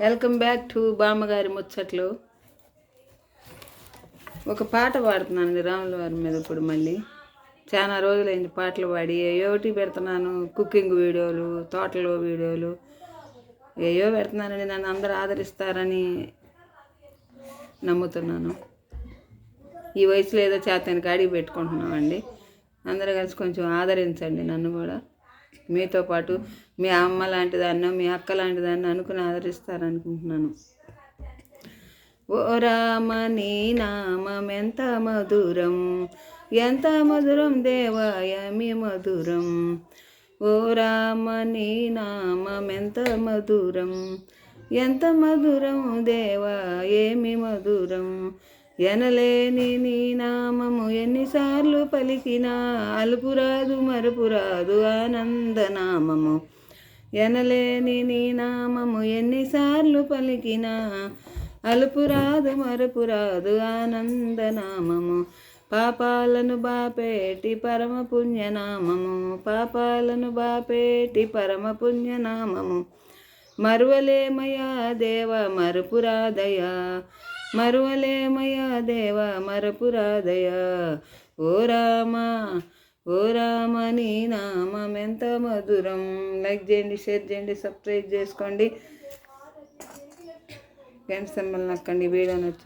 Welcome back to బామ్మగారి ముచ్చట్లు. ఒక పాట పాడుతున్నాను రాముల వారి మీద ఇప్పుడు మళ్ళీ. చాలా రోజులైంది పాటలు పాడి ఏయోటి పెడుతున్నాను కుకింగ్ వీడియోలు తోటలో వీడియోలు ఏయో పెడుతున్నానని నన్ను అందరూ ఆదరిస్తారని నమ్ముతున్నాను. ఈ వయసులో ఏదో చేతనికి అడిగి పెట్టుకుంటున్నామండి. అందరూ కలిసి కొంచెం ఆదరించండి నన్ను కూడా. మీతో పాటు మీ అమ్మ లాంటిదాన్నో మీ అక్క లాంటిదాన్నో అనుకుని ఆదరిస్తారనుకుంటున్నాను. ఓ రామ నీ నామం ఎంత మధురం ఎంత మధురం దేవాయమి మధురం. ఓ రామ నీ నామం ఎంత మధురం ఎంత మధురం దేవా ఏమి మధురం. ఎనలేని నీ నామము ఎన్నిసార్లు పలికినా అలుపురాదు మరుపురాదు ఆనందనామము. ఎనలేని నీ నామము ఎన్నిసార్లు పలికినా అలుపురాదు మరుపురాదు ఆనందనామము. పాపాలను బాపేటి పరమ పుణ్యనామము పాపాలను బాపేటి పరమ పుణ్యనామము మరువలేమయా దేవ మరుపురాదయా మరువలేమయా దేవ మరపురాదయా ఓ రామా ఓ రామ నీ నామం ఎంత మధురం. లైక్ చేయండి షేర్ చేయండి సబ్స్క్రైబ్ చేసుకోండి. ఫ్రెండ్స్ మిమ్మల్ని నక్కండి వీడియో నచ్చింది.